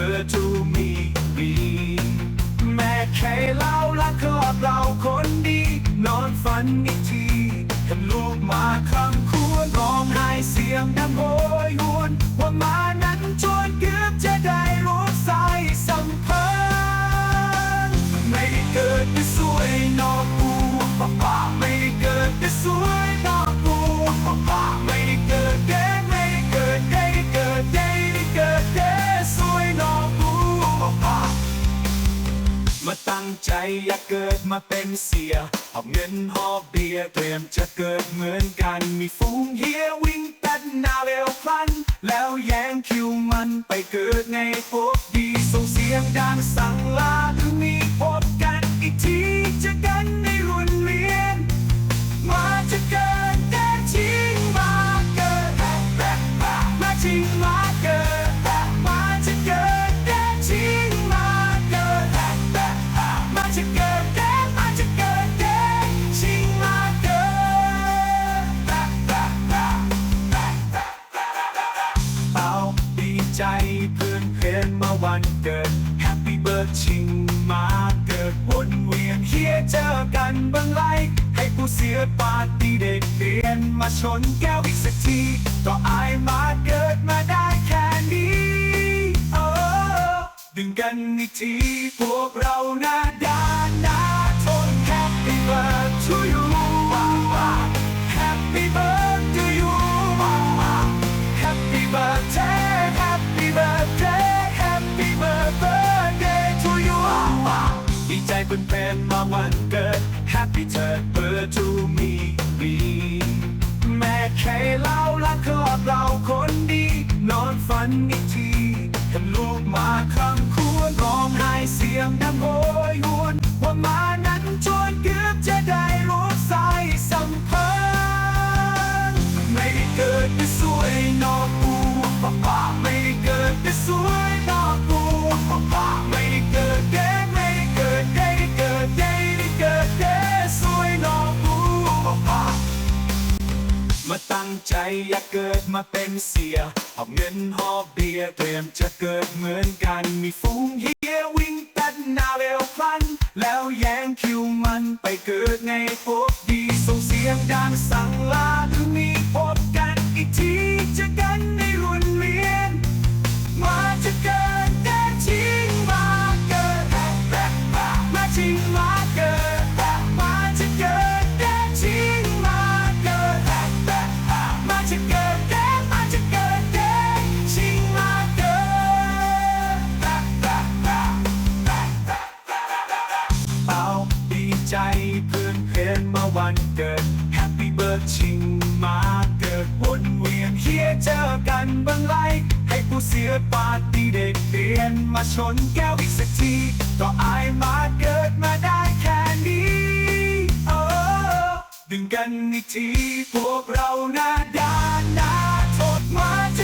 t u r b i r to me แม่แค่เล่าละครอบเราคนดี นอนฝันอีกทีเห็นลูกมาค ใจอยากเกิดมาเป็นเสียหอบเงินหอบเบียร์เตรียมจะเกิดเหมือนกัน มีฝูงเฮียวิ่งตัดหน้าเร็วพลัน แล้วแย่งคิวมันไปเกิดในพวกดีส่งเสียงดังสั่งลาถึงมี วันเกิด Happy b i r t h ชิงมาเกิดวนเวียนเฮียเจอกันบังไลให้ผู้เสียปาร์ตี้เด็กเรียนมาชนแก้วอีกสักทีต่ออายมาเกิดมาได้แค่นี้เออดึงกันอีกทีพวกเราหน้าด้า เป็นมาวันเกิด Happy t u r b i r to me แม่เคยเล่าละครอบเราคนดี นอนฝันอีกที ตั้งใจอยากเกิดมาเป็นเสียหอบเงินหอบเบียร์เตรียมจะเกิดเหมือนกันมีฝูงเฮียวิ่งตัดหน้าเร็วพลัน แล้วแย่งคิวมันไปเกิดในพวกดีส่งเสียงดังสั่งลาด ใจเพื่อนเพื่อนมาวันเกิด Happy Birthday ชิงมาเกิดวนเวียนเฮียเจอกันบังไลให้ผู้เสียปาร์ตี้เด็กเรียนมาชนแก้วอีกสักทีก็อายมาเกิดมาได้แค่นี้เออดึงกันอีกทีพวกเราหน้าด้านหน้าโทษมาจ